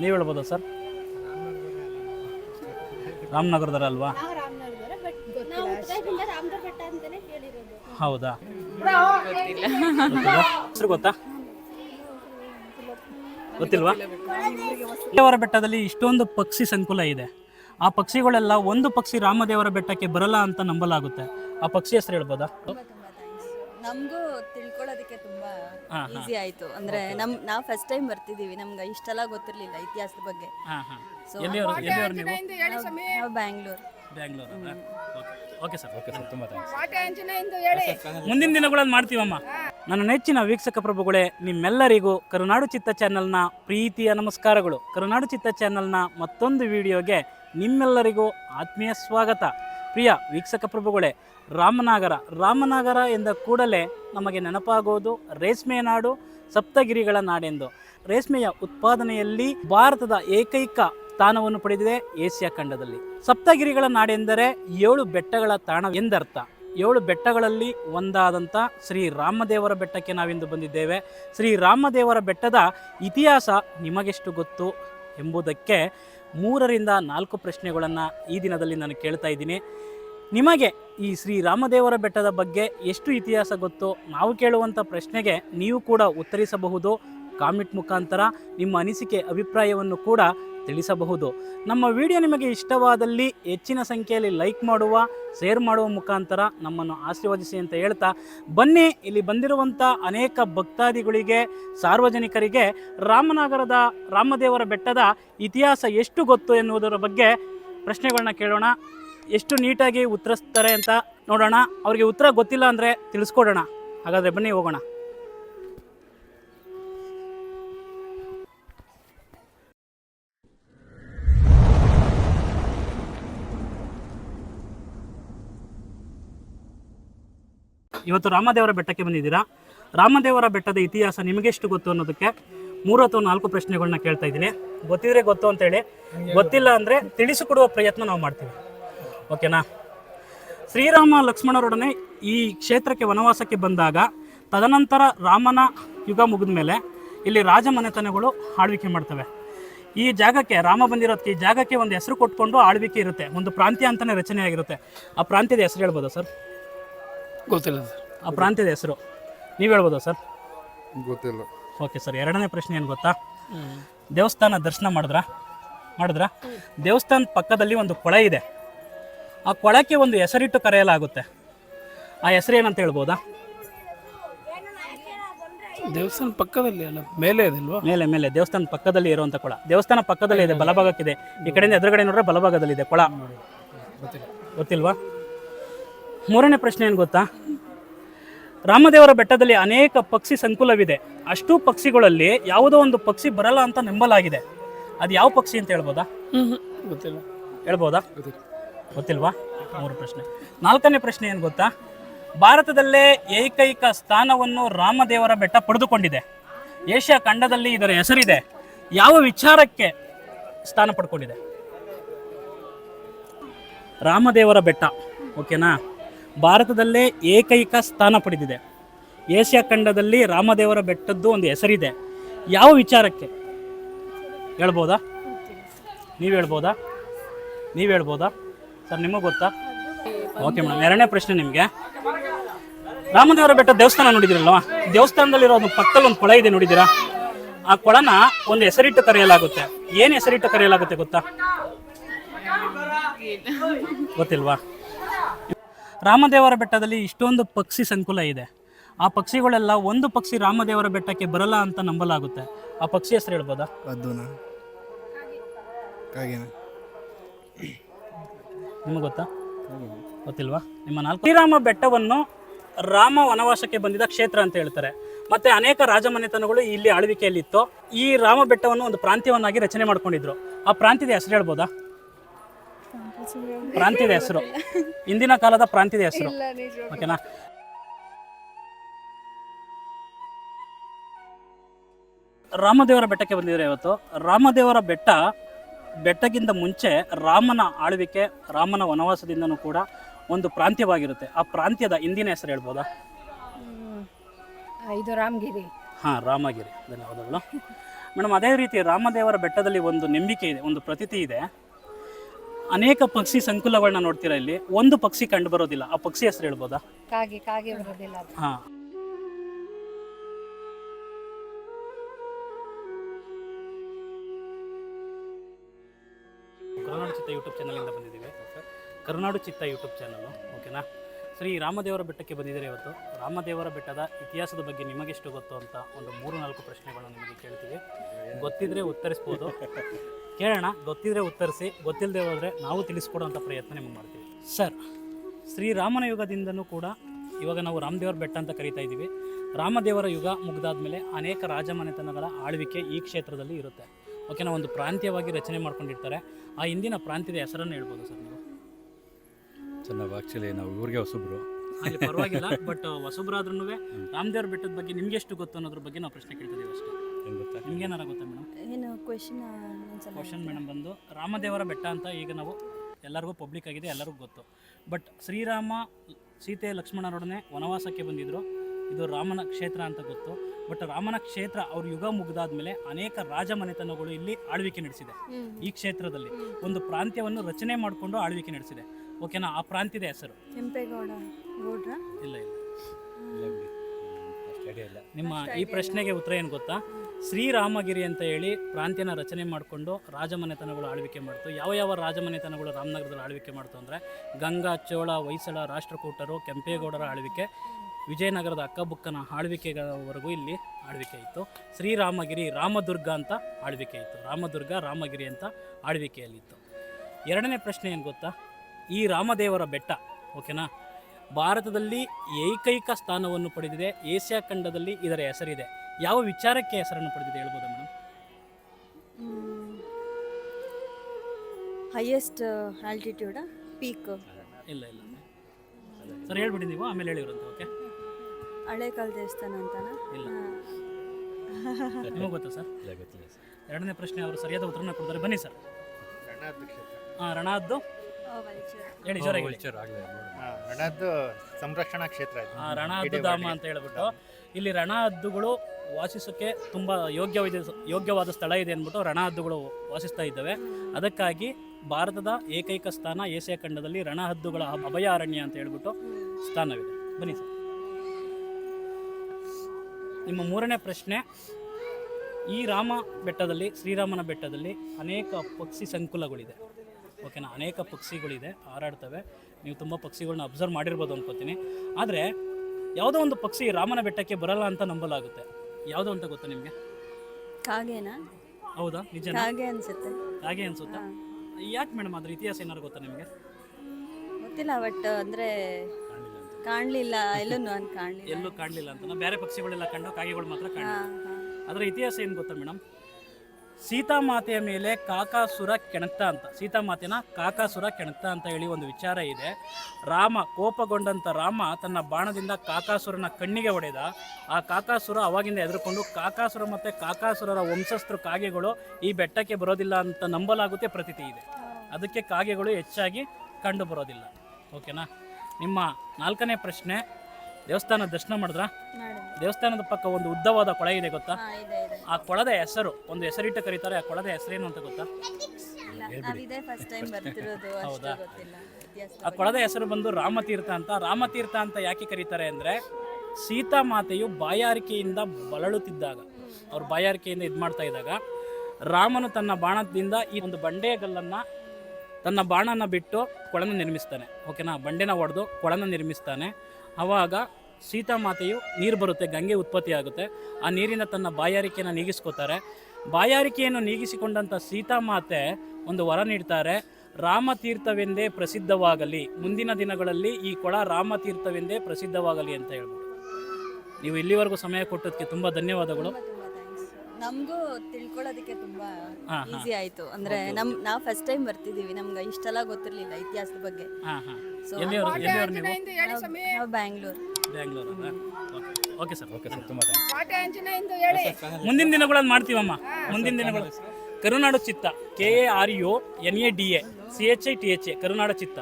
ನೀವು ಹೇಳ್ಬೋದಾ ಸರ್? ರಾಮನಗರದರ ಅಲ್ವಾ? ಹೌದಾ? ಹೆಸರು ಗೊತ್ತಾ? ಗೊತ್ತಿಲ್ವಾ? ದೇವರ ಬೆಟ್ಟದಲ್ಲಿ ಇಷ್ಟೊಂದು ಪಕ್ಷಿ ಸಂಕುಲ ಇದೆ. ಆ ಪಕ್ಷಿಗಳೆಲ್ಲ ಒಂದು ಪಕ್ಷಿ ರಾಮದೇವರ ಬೆಟ್ಟಕ್ಕೆ ಬರಲ್ಲ ಅಂತ ನಂಬಲಾಗುತ್ತೆ. ಆ ಪಕ್ಷಿ ಹೆಸರು ಹೇಳ್ಬೋದಾ? ನಮಗೂ ತಿಳ್ಕೊಳ್ಳೋದಕ್ಕೆ ತುಂಬಾ. ಈಸಿ ಆಯ್ತು. ಅಂದ್ರೆ ನಮ್ ನಾವು ಫಸ್ಟ್ ಟೈಮ್ ಬರ್ತಿದೀವಿ. ನಮ್ಗೆ ಇಷ್ಟೆಲ್ಲ ಗೊತ್ತಿರ್ಲಿಲ್ಲ ಇತಿಹಾಸದ ಬಗ್ಗೆ. ಹಾ ಹಾ. ಸೊ ಎಲ್ಲಿಯವರು ಎಲ್ಲಿಯವರು ನೀವು ನಾವು Bangalore Bangalore okay sir okay sir ತುಂಬ ಮುಂದಿನ ದಿನಗಳಲ್ಲಿ ಮಾಡ್ತೀವಮ್ಮ. ನನ್ನ ನೆಚ್ಚಿನ ವೀಕ್ಷಕ ಪ್ರಭುಗಳೇ ನಿಮ್ಮೆಲ್ಲರಿಗೂ ಕರುನಾಡು ಚಿತ್ತ ಚಾನೆಲ್ನ ಪ್ರೀತಿಯ ನಮಸ್ಕಾರಗಳು. ಕರುನಾಡು ಚಿತ್ತ ಚಾನೆಲ್ನ ಮತ್ತೊಂದು ವಿಡಿಯೋಗೆ ನಿಮ್ಮೆಲ್ಲರಿಗೂ ಆತ್ಮೀಯ ಸ್ವಾಗತ. ಪ್ರಿಯ ವೀಕ್ಷಕ ಪ್ರಭುಗಳೇ, ರಾಮನಾಗರ, ರಾಮನಗರ ಎಂದ ಕೂಡಲೇ ನಮಗೆ ನೆನಪಾಗುವುದು ರೇಷ್ಮೆ ನಾಡು ಸಪ್ತಗಿರಿಗಳ ನಾಡೆಂದು. ರೇಷ್ಮೆಯ ಉತ್ಪಾದನೆಯಲ್ಲಿ ಭಾರತದ ಏಕೈಕ ಸ್ಥಾನವನ್ನು ಪಡೆದಿದೆ ಏಷ್ಯಾ ಖಂಡದಲ್ಲಿ. ಸಪ್ತಗಿರಿಗಳ ನಾಡೆಂದರೆ ಏಳು ಬೆಟ್ಟಗಳ ತಾಣ ಎಂದರ್ಥ. ಏಳು ಬೆಟ್ಟಗಳಲ್ಲಿ ಒಂದಾದಂಥ ಶ್ರೀ ರಾಮದೇವರ ಬೆಟ್ಟಕ್ಕೆ ನಾವಿಂದು ಬಂದಿದ್ದೇವೆ. ಶ್ರೀ ರಾಮದೇವರ ಬೆಟ್ಟದ ಇತಿಹಾಸ ನಿಮಗೆಷ್ಟು ಗೊತ್ತು? ಎಂಬುದಕ್ಕೆ ಮೂರರಿಂದ ನಾಲ್ಕು ಪ್ರಶ್ನೆಗಳನ್ನು ಈ ದಿನದಲ್ಲಿ ನಾನು ಕೇಳ್ತಾ ಇದ್ದೀನಿ. ನಿಮಗೆ ಈ ಶ್ರೀ ರಾಮದೇವರ ಬೆಟ್ಟದ ಬಗ್ಗೆ ಎಷ್ಟು ಇತಿಹಾಸ ಗೊತ್ತು ನಾವು ಕೇಳುವಂಥ ಪ್ರಶ್ನೆಗೆ ನೀವು ಕೂಡ ಉತ್ತರಿಸಬಹುದು. ಕಾಮೆಂಟ್ ಮುಖಾಂತರ ನಿಮ್ಮ ಅನಿಸಿಕೆ, ಅಭಿಪ್ರಾಯವನ್ನು ಕೂಡ ತಿಳಿಸಬಹುದು. ನಮ್ಮ ವಿಡಿಯೋ ನಿಮಗೆ ಇಷ್ಟವಾದಲ್ಲಿ ಹೆಚ್ಚಿನ ಸಂಖ್ಯೆಯಲ್ಲಿ ಲೈಕ್ ಮಾಡುವ, ಶೇರ್ ಮಾಡುವ ಮುಖಾಂತರ ನಮ್ಮನ್ನು ಆಶೀರ್ವದಿಸಿ ಅಂತ ಹೇಳ್ತಾ, ಬನ್ನಿ ಇಲ್ಲಿ ಬಂದಿರುವಂಥ ಅನೇಕ ಭಕ್ತಾದಿಗಳಿಗೆ, ಸಾರ್ವಜನಿಕರಿಗೆ ರಾಮನಗರದ ರಾಮದೇವರ ಬೆಟ್ಟದ ಇತಿಹಾಸ ಎಷ್ಟು ಗೊತ್ತು ಎನ್ನುವುದರ ಬಗ್ಗೆ ಪ್ರಶ್ನೆಗಳನ್ನ ಕೇಳೋಣ. ಎಷ್ಟು ನೀಟಾಗಿ ಉತ್ತರಿಸ್ತಾರೆ ಅಂತ ನೋಡೋಣ. ಅವರಿಗೆ ಉತ್ತರ ಗೊತ್ತಿಲ್ಲ ಅಂದರೆ ತಿಳಿಸ್ಕೊಡೋಣ. ಹಾಗಾದರೆ ಬನ್ನಿ ಹೋಗೋಣ. ಇವತ್ತು ರಾಮದೇವರ ಬೆಟ್ಟಕ್ಕೆ ಬಂದಿದ್ದೀರಾ? ರಾಮದೇವರ ಬೆಟ್ಟದ ಇತಿಹಾಸ ನಿಮಗೆಷ್ಟು ಗೊತ್ತು ಅನ್ನೋದಕ್ಕೆ ಮೂರು ಅಥವಾ ನಾಲ್ಕು ಪ್ರಶ್ನೆಗಳನ್ನ ಕೇಳ್ತಾ ಇದ್ದೀನಿ. ಗೊತ್ತಿದ್ರೆ ಗೊತ್ತು ಅಂತೇಳಿ ಗೊತ್ತಿಲ್ಲ ಅಂದರೆ ತಿಳಿಸಿಕೊಡುವ ಪ್ರಯತ್ನ ನಾವು ಮಾಡ್ತೀವಿ. ಓಕೆನಾ? ಶ್ರೀರಾಮ ಲಕ್ಷ್ಮಣರೊಡನೆ ಈ ಕ್ಷೇತ್ರಕ್ಕೆ ವನವಾಸಕ್ಕೆ ಬಂದಾಗ ತದನಂತರ ರಾಮನ ಯುಗ ಮುಗಿದ ಮೇಲೆ ಇಲ್ಲಿ ರಾಜಮನೆತನಗಳು ಆಳ್ವಿಕೆ ಮಾಡ್ತವೆ. ಈ ಜಾಗಕ್ಕೆ ರಾಮ ಬಂದಿರೋದಕ್ಕೆ ಈ ಜಾಗಕ್ಕೆ ಒಂದು ಹೆಸರು ಕೊಟ್ಕೊಂಡು ಆಳ್ವಿಕೆ ಇರುತ್ತೆ. ಒಂದು ಪ್ರಾಂತ್ಯ ಅಂತಲೇ ರಚನೆ ಆಗಿರುತ್ತೆ ಆ ಪ್ರಾಂತ್ಯದ ಹೆಸರು ಹೇಳ್ಬೋದಾ ಸರ್? ಗೊತ್ತಿಲ್ಲ ಸರ್. ಆ ಪ್ರಾಂತ್ಯದ ಹೆಸರು ನೀವು ಹೇಳ್ಬೋದಾ ಸರ್? ಗೊತ್ತಿಲ್ಲ. ಓಕೆ ಸರ್ ಎರಡನೇ ಪ್ರಶ್ನೆ ಏನು ಗೊತ್ತಾ? ದೇವಸ್ಥಾನ ದರ್ಶನ ಮಾಡಿದ್ರಾ? ಮಾಡಿದ್ರಾ? ದೇವಸ್ಥಾನದ ಪಕ್ಕದಲ್ಲಿ ಒಂದು ಕೊಳ ಇದೆ. ಆ ಕೊಳಕ್ಕೆ ಒಂದು ಹೆಸರಿಟ್ಟು ಕರೆಯಲಾಗುತ್ತೆ. ಆ ಹೆಸರು ಏನಂತ ಹೇಳ್ಬೋದಾ? ದೇವಸ್ಥಾನ ಪಕ್ಕದಲ್ಲಿ ಅಲ್ಲ ಮೇಲೆ ಇದಲ್ವಾ ಮೇಲೆ ಮೇಲೆ ದೇವಸ್ಥಾನದ ಪಕ್ಕದಲ್ಲಿ ಇರುವಂಥ ಕೊಳ. ದೇವಸ್ಥಾನ ಪಕ್ಕದಲ್ಲಿ ಇದೆ ಬಲಭಾಗಕ್ಕಿದೆ. ಈ ಕಡೆಯಿಂದ ಎದುರುಗಡೆ ನೋಡ್ರೆ ಬಲಭಾಗದಲ್ಲಿದೆ ಕೊಳ. ಗೊತ್ತಿಲ್ವಾ? ಮೂರನೇ ಪ್ರಶ್ನೆ ಏನು ಗೊತ್ತಾ? ರಾಮದೇವರ ಬೆಟ್ಟದಲ್ಲಿ ಅನೇಕ ಪಕ್ಷಿ ಸಂಕುಲವಿದೆ. ಅಷ್ಟು ಪಕ್ಷಿಗಳಲ್ಲಿ ಯಾವುದೋ ಒಂದು ಪಕ್ಷಿ ಬರಲ್ಲ ಅಂತ ನಂಬಲಾಗಿದೆ. ಅದು ಯಾವ ಪಕ್ಷಿ ಅಂತ ಹೇಳ್ಬೋದಾ? ಗೊತ್ತಿಲ್ಲ. ಹೇಳ್ಬೋದಾ? ಗೊತ್ತಿಲ್ವಾ? ಮೂರು ಪ್ರಶ್ನೆ. ನಾಲ್ಕನೇ ಪ್ರಶ್ನೆ ಏನು ಗೊತ್ತಾ? ಭಾರತದಲ್ಲೇ ಏಕೈಕ ಸ್ಥಾನವನ್ನು ರಾಮದೇವರ ಬೆಟ್ಟ ಪಡೆದುಕೊಂಡಿದೆ. ಏಷ್ಯಾ ಖಂಡದಲ್ಲಿ ಇದರ ಹೆಸರಿದೆ. ಯಾವ ವಿಚಾರಕ್ಕೆ ಸ್ಥಾನ ಪಡ್ಕೊಂಡಿದೆ? ರಾಮದೇವರ ಬೆಟ್ಟ ಓಕೆನಾ? ಭಾರತದಲ್ಲೇ ಏಕೈಕ ಸ್ಥಾನ ಪಡೆದಿದೆ. ಏಷ್ಯಾ ಖಂಡದಲ್ಲಿ ರಾಮದೇವರ ಬೆಟ್ಟದ್ದು ಒಂದು ಹೆಸರಿದೆ. ಯಾವ ವಿಚಾರಕ್ಕೆ? ಹೇಳ್ಬೋದಾ? ನೀವು ಹೇಳ್ಬೋದಾ? ನೀವು ಹೇಳ್ಬೋದಾ? ಸರ್, ನಿಮಗೆ ಗೊತ್ತಾ? ಓಕೆ ಮೇಡಮ್ ಎರಡನೇ ಪ್ರಶ್ನೆ ನಿಮಗೆ. ರಾಮದೇವರ ಬೆಟ್ಟ ದೇವಸ್ಥಾನ ನೋಡಿದಿರಲ್ವಾ? ದೇವಸ್ಥಾನದಲ್ಲಿರೋ ಒಂದು ಪಕ್ಕದಲ್ಲಿ ಒಂದು ಕೊಳ ಇದೆ ನೋಡಿದ್ದೀರಾ? ಆ ಕೊಳನ ಒಂದು ಹೆಸರಿಟ್ಟು ಕರೆಯಲಾಗುತ್ತೆ. ಏನು ಹೆಸರಿಟ್ಟು ಕರೆಯಲಾಗುತ್ತೆ ಗೊತ್ತಾ? ಗೊತ್ತಿಲ್ವಾ? ರಾಮದೇವರ ಬೆಟ್ಟದಲ್ಲಿ ಇಷ್ಟೊಂದು ಪಕ್ಷಿ ಸಂಕುಲ ಇದೆ. ಆ ಪಕ್ಷಿಗಳೆಲ್ಲ ಒಂದು ಪಕ್ಷಿ ರಾಮದೇವರ ಬೆಟ್ಟಕ್ಕೆ ಬರಲ್ಲ ಅಂತ ನಂಬಲಾಗುತ್ತೆ. ಆ ಪಕ್ಷಿ ಹೆಸರು ಹೇಳ್ಬೋದಾ? ಅದ್ದುನ ಕಾಗೇನ. ನಿಮಗೆ ಗೊತ್ತಾ? ಗೊತ್ತಿಲ್ವಾ? ನಿಮ್ಮ ನಾಲ್ಕು ಶ್ರೀರಾಮ ಬೆಟ್ಟವನ್ನು ರಾಮ ವನವಾಸಕ್ಕೆ ಬಂದಿದ್ದ ಕ್ಷೇತ್ರ ಅಂತ ಹೇಳ್ತಾರೆ. ಮತ್ತೆ ಅನೇಕ ರಾಜಮನೆತನಗಳು ಇಲ್ಲಿ ಆಳ್ವಿಕೆಯಲ್ಲಿತ್ತು. ಈ ರಾಮ ಬೆಟ್ಟವನ್ನು ಒಂದು ಪ್ರಾಂತ್ಯವನ್ನಾಗಿ ರಚನೆ ಮಾಡ್ಕೊಂಡಿದ್ರು. ಆ ಪ್ರಾಂತ್ಯದ ಹೆಸರು ಹೇಳ್ಬೋದಾ? ಪ್ರಾಂತ್ಯದ ಹೆಸರು. ಇಂದಿನ ಕಾಲದ ಪ್ರಾಂತ್ಯದ ಹೆಸರು. ಓಕೆನಾ? ರಾಮದೇವರ ಬೆಟ್ಟಕ್ಕೆ ಬಂದಿದ್ದಾರೆ ಇವತ್ತು? ರಾಮದೇವರ ಬೆಟ್ಟ ಬೆಟ್ಟಕ್ಕಿಂತ ಮುಂಚೆ ರಾಮನ ಆಳ್ವಿಕೆ ರಾಮನ ವನವಾಸದಿಂದನೂ ಕೂಡ ಒಂದು ಪ್ರಾಂತ್ಯವಾಗಿರುತ್ತೆ. ಆ ಪ್ರಾಂತ್ಯದ ಇಂದಿನ ಹೆಸರು ಹೇಳ್ಬೋದಾ? ಇದು ರಾಮಗಿರಿ. ಹಾಂ ರಾಮಗಿರಿ. ಧನ್ಯವಾದಗಳು. ಮೇಡಮ್ ಅದೇ ರೀತಿ ರಾಮದೇವರ ಬೆಟ್ಟದಲ್ಲಿ ಒಂದು ನಂಬಿಕೆ ಇದೆ ಒಂದು ಪ್ರತೀತಿ ಇದೆ. ಅನೇಕ ಪಕ್ಷಿ ಸಂಕುಲಗಳನ್ನ ನೋಡ್ತೀರಾ ಇಲ್ಲಿ? ಒಂದು ಪಕ್ಷಿ ಕಂಡು ಬರೋದಿಲ್ಲ. ಆ ಪಕ್ಷಿ ಹೆಸರು ಹೇಳ್ಬೋದಾ? ಕಾಗೆ ಕಾಗೆ ಬರೋದಿಲ್ಲ ಅದು. ಹಾ. ಕರುನಾಡು ಚಿತ್ತ ಯೂಟ್ಯೂಬ್ ಚಾನಲಿಂದ ಬಂದಿದ್ದೀವಿ. ಕರುನಾಡು ಚಿತ್ತ ಯೂಟ್ಯೂಬ್ ಚಾನಲ್ ಓಕೆನಾ? ಶ್ರೀ ರಾಮದೇವರ ಬೆಟ್ಟಕ್ಕೆ ಬಂದಿದ್ದೀರಿ ಇವತ್ತು? ರಾಮದೇವರ ಬೆಟ್ಟದ ಇತಿಹಾಸದ ಬಗ್ಗೆ ನಿಮಗೆಷ್ಟು ಗೊತ್ತು ಅಂತ ಒಂದು ಮೂರು ನಾಲ್ಕು ಪ್ರಶ್ನೆಗಳನ್ನು ನಿಮಗೆ ಕೇಳ್ತೀವಿ. ಗೊತ್ತಿದ್ರೆ ಉತ್ತರಿಸ್ಬೋದು. ಕೇಳೋಣ ಗೊತ್ತಿದ್ರೆ ಉತ್ತರಿಸಿ ಗೊತ್ತಿಲ್ಲದೆ ಹೋದರೆ ನಾವು ತಿಳಿಸ್ಕೊಡುವಂಥ ಪ್ರಯತ್ನ ನಿಮಗೆ ಮಾಡ್ತೀವಿ. ಸರ್ ಶ್ರೀರಾಮನ ಯುಗದಿಂದನೂ ಕೂಡ ಇವಾಗ ನಾವು ರಾಮದೇವರ ಬೆಟ್ಟ ಅಂತ ಕರಿತಾ ಇದ್ದೀವಿ. ರಾಮದೇವರ ಯುಗ ಮುಗ್ದಾದ್ಮೇಲೆ ಅನೇಕ ರಾಜಮನೆತನಗಳ ಆಳ್ವಿಕೆ ಈ ಕ್ಷೇತ್ರದಲ್ಲಿ ಇರುತ್ತೆ. ಓಕೆನಾ ಒಂದು ಪ್ರಾಂತ್ಯವಾಗಿ ರಚನೆ ಮಾಡ್ಕೊಂಡಿರ್ತಾರೆ. ಆ ಹಿಂದಿನ ಪ್ರಾಂತ್ಯದ ಹೆಸರನ್ನು ಹೇಳ್ಬೋದು ಸರ್ ನೀವು? ಚೆನ್ನಾಗಿ ನಾವು ಆ್ಯಕ್ಚುಲಿ ನಾವು ಇವ್ರಿಗೆ ಹೊಸಬ್ರು. ಅಲ್ಲಿ ಪರವಾಗಿಲ್ಲ ಬಟ್ ಹೊಸಬ್ರಾದ್ರೂ ರಾಮದೇವರ ಬೆಟ್ಟದ ಬಗ್ಗೆ ನಿಮ್ಗೆ ಎಷ್ಟು ಗೊತ್ತು ಅನ್ನೋದ್ರ ಬಗ್ಗೆ ನಾವು ಪ್ರಶ್ನೆ ಕೇಳ್ತಿದ್ದೀವಿ ಅಷ್ಟೇ. ಏನು ಗೊತ್ತಾ? ನಿಮ್ಗೇನಾರ ಗೊತ್ತಾ ಮೇಡಮ್? ಏನು ಕ್ವೆಶನ್ ಒಂದ್ಸಲ ಕ್ವಶನ್ ಮೇಡಮ್ ಬಂದು ರಾಮದೇವರ ಬೆಟ್ಟ ಅಂತ ಈಗ ನಾವು ಎಲ್ಲರಿಗೂ ಪಬ್ಲಿಕ್ ಆಗಿದೆ ಎಲ್ಲರಿಗೂ ಗೊತ್ತು. ಬಟ್ ಶ್ರೀರಾಮ ಸೀತೆ ಲಕ್ಷ್ಮಣರೊಡನೆ ವನವಾಸಕ್ಕೆ ಬಂದಿದ್ರು. ಇದು ರಾಮನ ಕ್ಷೇತ್ರ ಅಂತ ಗೊತ್ತು. ಬಟ್ ರಾಮನ ಕ್ಷೇತ್ರ ಅವ್ರ ಯುಗ ಮುಗಿದಾದ್ಮೇಲೆ ಅನೇಕ ರಾಜಮನೆತನಗಳು ಇಲ್ಲಿ ಆಳ್ವಿಕೆ ನಡೆಸಿದೆ. ಈ ಕ್ಷೇತ್ರದಲ್ಲಿ ಒಂದು ಪ್ರಾಂತ್ಯವನ್ನು ರಚನೆ ಮಾಡಿಕೊಂಡು ಆಳ್ವಿಕೆ ನಡೆಸಿದೆ. ಓಕೆನಾ ಆ ಪ್ರಾಂತ್ಯದ ಹೆಸರು? ಕೆಂಪೇಗೌಡ ಗೌಡ್ರ. ಇಲ್ಲ ಇಲ್ಲ. ಇಲ್ಲ ನಿಮ್ಮ ಈ ಪ್ರಶ್ನೆಗೆ ಉತ್ತರ ಏನು ಗೊತ್ತಾ? ಶ್ರೀರಾಮಗಿರಿ ಅಂತ ಹೇಳಿ ಪ್ರಾಂತ್ಯನ ರಚನೆ ಮಾಡಿಕೊಂಡು ರಾಜಮನೆತನಗಳು ಆಳ್ವಿಕೆ ಮಾಡ್ತು. ಯಾವ ಯಾವ ರಾಜಮನೆತನಗಳು ರಾಮನಗರದಲ್ಲಿ ಆಳ್ವಿಕೆ ಮಾಡ್ತು ಅಂದರೆ ಗಂಗಾ ಚೋಳ ಹೊಯ್ಸಳ ರಾಷ್ಟ್ರಕೂಟರು ಕೆಂಪೇಗೌಡರ ಆಳ್ವಿಕೆ ವಿಜಯನಗರದ ಅಕ್ಕಬುಕ್ಕನ ಆಳ್ವಿಕೆಗಳವರೆಗೂ ಇಲ್ಲಿ ಆಳ್ವಿಕೆ ಇತ್ತು. ಶ್ರೀರಾಮಗಿರಿ ರಾಮದುರ್ಗ ಅಂತ ಆಳ್ವಿಕೆ ಇತ್ತು. ರಾಮದುರ್ಗ ರಾಮಗಿರಿ ಅಂತ ಆಳ್ವಿಕೆಯಲ್ಲಿತ್ತು. ಎರಡನೇ ಪ್ರಶ್ನೆ ಏನು ಗೊತ್ತಾ? ಈ ರಾಮದೇವರ ಬೆಟ್ಟ ಓಕೆನಾ ಭಾರತದಲ್ಲಿ ಏಕೈಕ ಸ್ಥಾನವನ್ನು ಪಡೆದಿದೆ. ಏಷ್ಯಾ ಖಂಡದಲ್ಲಿ ಇದರ ಹೆಸರಿದೆ. ಯಾವ ವಿಚಾರಕ್ಕೆ ಹೆಸರನ್ನು ಪಡೆದಿದೆ ಹೇಳ್ಬೋದಾ ಮೇಡಮ್? ಹೈಯೆಸ್ಟ್ ಆಲ್ಟಿಟ್ಯೂಡ ಪೀಕ್ ಇಲ್ಲ ಇಲ್ಲ. ಸರ್ ಹೇಳ್ಬಿಡಿ ನೀವು. ಆಮೇಲೆ ಹೇಳಿರೋದು ಓಕೆ ಹಳೇಕಾಲ ದೇವಸ್ಥಾನ ಅಂತಾನ? ಇಲ್ಲ. ನಿಮಗೆ ಗೊತ್ತಾ ಸರ್? ಇಲ್ಲ ಗೊತ್ತಿಲ್ಲ ಸರ್. ಎರಡನೇ ಪ್ರಶ್ನೆ ಅವರು ಸರಿಯಾದ ಉತ್ತರನ ಕೊಡ್ತಾರೆ. ಬನ್ನಿ ಸರ್. ಹಾಂ ರಣಹದ್ದು ಹೇಳಿ ಜೋರಾಗಿ ಹೇಳಿ. ರಣದ್ದು ಸಂರಕ್ಷಣಾ ಕ್ಷೇತ್ರ ಇದು. ಆ ಧಾಮ ಅಂತ ಹೇಳ್ಬಿಟ್ಟು. ಇಲ್ಲಿ ರಣಹದ್ದುಗಳು ವಾಸಿಸೋಕ್ಕೆ ತುಂಬ ಯೋಗ್ಯವಿದೆ ಯೋಗ್ಯವಾದ ಸ್ಥಳ ಇದೆ ಅಂದ್ಬಿಟ್ಟು ರಣಹದ್ದುಗಳು ವಾಸಿಸ್ತಾ ಇದ್ದಾವೆ. ಅದಕ್ಕಾಗಿ ಭಾರತದ ಏಕೈಕ ಸ್ಥಾನ ಏಷ್ಯಾ ಖಂಡದಲ್ಲಿ ರಣಹದ್ದುಗಳ ಅಭ- ಅಭಯಾರಣ್ಯ ಅಂತ ಹೇಳ್ಬಿಟ್ಟು ಸ್ಥಾನವಿದೆ. ಬನ್ನಿ ಸರ್. ನಿಮ್ಮ ಮೂರನೇ ಪ್ರಶ್ನೆ ಈ ರಾಮ ಬೆಟ್ಟದಲ್ಲಿ ಶ್ರೀರಾಮನ ಬೆಟ್ಟದಲ್ಲಿ ಅನೇಕ ಪಕ್ಷಿ ಸಂಕುಲಗಳಿದೆ. ಓಕೆನಾ? ಅನೇಕ ಪಕ್ಷಿಗಳಿದೆ ಹಾರಾಡ್ತವೆ. ನೀವು ತುಂಬ ಪಕ್ಷಿಗಳನ್ನ ಅಬ್ಸರ್ವ್ ಮಾಡಿರ್ಬೋದು ಅನ್ಕೋತೀನಿ. ಆದರೆ ಯಾವುದೋ ಒಂದು ಪಕ್ಷಿ ರಾಮನ ಬೆಟ್ಟಕ್ಕೆ ಬರಲ್ಲ ಅಂತ ನಂಬಲಾಗುತ್ತೆ. ಯಾವುದೋ ಅಂತ ಗೊತ್ತಾ ನಿಮಗೆ? ಕಾಗೆನಾ? ಹೌದಾ? ನಿಜ ಕಾಗೆ ಅನ್ಸುತ್ತೆ. ಹಾಗೆ ಅನ್ಸುತ್ತಾ? ಯಾಕೆ ಮೇಡಮ್ ಅದ್ರ ಇತಿಹಾಸ ಏನಾರು ಗೊತ್ತಾ ನಿಮಗೆ? ಗೊತ್ತಿಲ್ಲ ಬಟ್ ಅಂದ್ರೆ ಕಾಣ್ಲಿಲ್ಲ ಎಲ್ಲೂ ನಾನು ಕಾಣ್ಲಿಲ್ಲ. ಎಲ್ಲೂ ಕಾಣಲಿಲ್ಲ ಅಂತ. ಬೇರೆ ಪಕ್ಷಿಗಳೆಲ್ಲ ಕಂಡು ಕಾಗೆಗಳು ಮಾತ್ರ ಕಾಣ ಅದರ ಇತಿಹಾಸ ಏನು ಗೊತ್ತಾ ಮೇಡಮ್? ಸೀತಾಮಾತೆಯ ಮೇಲೆ ಕಾಕಾಸುರ ಕೆಣತ ಅಂತ. ಸೀತಾಮಾತೆನ ಕಾಕಾಸುರ ಕೆಣತ ಅಂತ ಹೇಳಿ ಒಂದು ವಿಚಾರ ಇದೆ. ರಾಮ ಕೋಪಗೊಂಡಂಥ ರಾಮ ತನ್ನ ಬಾಣದಿಂದ ಕಾಕಾಸುರನ ಕಣ್ಣಿಗೆ ಹೊಡೆದ. ಆ ಕಾಕಾಸುರ ಅವಾಗಿಂದ ಎದುರುಕೊಂಡು ಕಾಕಾಸುರ ಮತ್ತು ಕಾಕಾಸುರರ ವಂಶಸ್ಥರು ಕಾಗೆಗಳು ಈ ಬೆಟ್ಟಕ್ಕೆ ಬರೋದಿಲ್ಲ ಅಂತ ನಂಬಲಾಗುತ್ತೆ ಪ್ರತೀತಿ ಇದೆ. ಅದಕ್ಕೆ ಕಾಗೆಗಳು ಹೆಚ್ಚಾಗಿ ಕಂಡು ಬರೋದಿಲ್ಲ. ಓಕೆನಾ? ನಿಮ್ಮ ನಾಲ್ಕನೇ ಪ್ರಶ್ನೆ ದೇವಸ್ಥಾನ ದರ್ಶನ ಮಾಡಿದ್ರಾ? ಮಾಡಿದೆ. ದೇವಸ್ಥಾನದ ಪಕ್ಕ ಒಂದು ಉದ್ದವಾದ ಕೊಳ ಇದೆ ಗೊತ್ತಾ? ಆ ಕೊಳದ ಹೆಸರು ಒಂದು ಹೆಸರಿಟ್ಟು ಕರೀತಾರೆ ಆ ಕೊಳದ ಹೆಸರೇನು ಅಂತ ಗೊತ್ತಾ? ಇಲ್ಲ ನಾವಿದೆ ಫಸ್ಟ್ ಟೈಮ್ ಬರ್ತಿರೋದು ಅಷ್ಟು ಹೌದಾ? ಗೊತ್ತಿಲ್ಲ ಆ ಕೊಳದ ಹೆಸರು ಬಂದು ರಾಮತೀರ್ಥ ಅಂತ. ರಾಮತೀರ್ಥ ಅಂತ ಯಾಕೆ ಕರೀತಾರೆ ಅಂದರೆ ಸೀತಾಮಾತೆಯು ಬಾಯಾರಿಕೆಯಿಂದ ಬಳಲುತ್ತಿದ್ದಾಗ ಅವ್ರು ಬಾಯಾರಿಕೆಯಿಂದ ಇದು ಮಾಡ್ತಾ ಇದ್ದಾಗ ರಾಮನು ತನ್ನ ಬಾಣದಿಂದ ಈ ಒಂದು ಬಂಡೆಗಲ್ಲನ್ನು ತನ್ನ ಬಾಣನ ಬಿಟ್ಟು ಕೊಳನ ನಿರ್ಮಿಸ್ತಾನೆ. ಓಕೆನಾ? ಬಂಡೆನ ಹೊಡೆದು ಕೊಳನ ನಿರ್ಮಿಸ್ತಾನೆ. ಆವಾಗ ಸೀತಾಮಾತೆಯು ನೀರು ಬರುತ್ತೆ ಗಂಗೆ ಉತ್ಪತ್ತಿಯಾಗುತ್ತೆ ಆ ನೀರಿನ ತನ್ನ ಬಾಯಾರಿಕೆಯನ್ನು ನೀಗಿಸ್ಕೋತಾರೆ. ಬಾಯಾರಿಕೆಯನ್ನು ನೀಗಿಸಿಕೊಂಡಂಥ ಸೀತಾಮಾತೆ ಒಂದು ವರ ನೀಡ್ತಾರೆ. ರಾಮತೀರ್ಥವೆಂದೇ ಪ್ರಸಿದ್ಧವಾಗಲಿ ಮುಂದಿನ ದಿನಗಳಲ್ಲಿ ಈ ಕೊಳ ರಾಮತೀರ್ಥವೆಂದೇ ಪ್ರಸಿದ್ಧವಾಗಲಿ ಅಂತ ಹೇಳ್ಬೋದು ನೀವು ಇಲ್ಲಿವರೆಗೂ ಸಮಯ ಕೊಟ್ಟದಕ್ಕೆ ತುಂಬ ಧನ್ಯವಾದಗಳು. ನಮಗೂ ತಿಳ್ಕೊಳ್ಳೋದಕ್ಕೆ ತುಂಬಾ. ಈಸಿ ಆಯ್ತು. ಅಂದ್ರೆ ನಮ್ ನಾವು ಫಸ್ಟ್ ಟೈಮ್ ಬರ್ತಿದೀವಿ. ನಮ್ಗೆ ಇಷ್ಟೆಲ್ಲ ಗೊತ್ತಿರಲಿಲ್ಲ ಇತಿಹಾಸದ ಬಗ್ಗೆ. Bangalore. Bangalore okay sir. Okay sir ತುಂಬ ಥ್ಯಾಂಕ್ಸ್ ಮುಂದಿನ ದಿನಗಳಲ್ಲಿ ಮಾಡ್ತೀವಮ್ಮ. ಮುಂದಿನ ದಿನಗಳು. Karunadu Chitta K A R U N A D A C H I T H A Karunadu Chitta.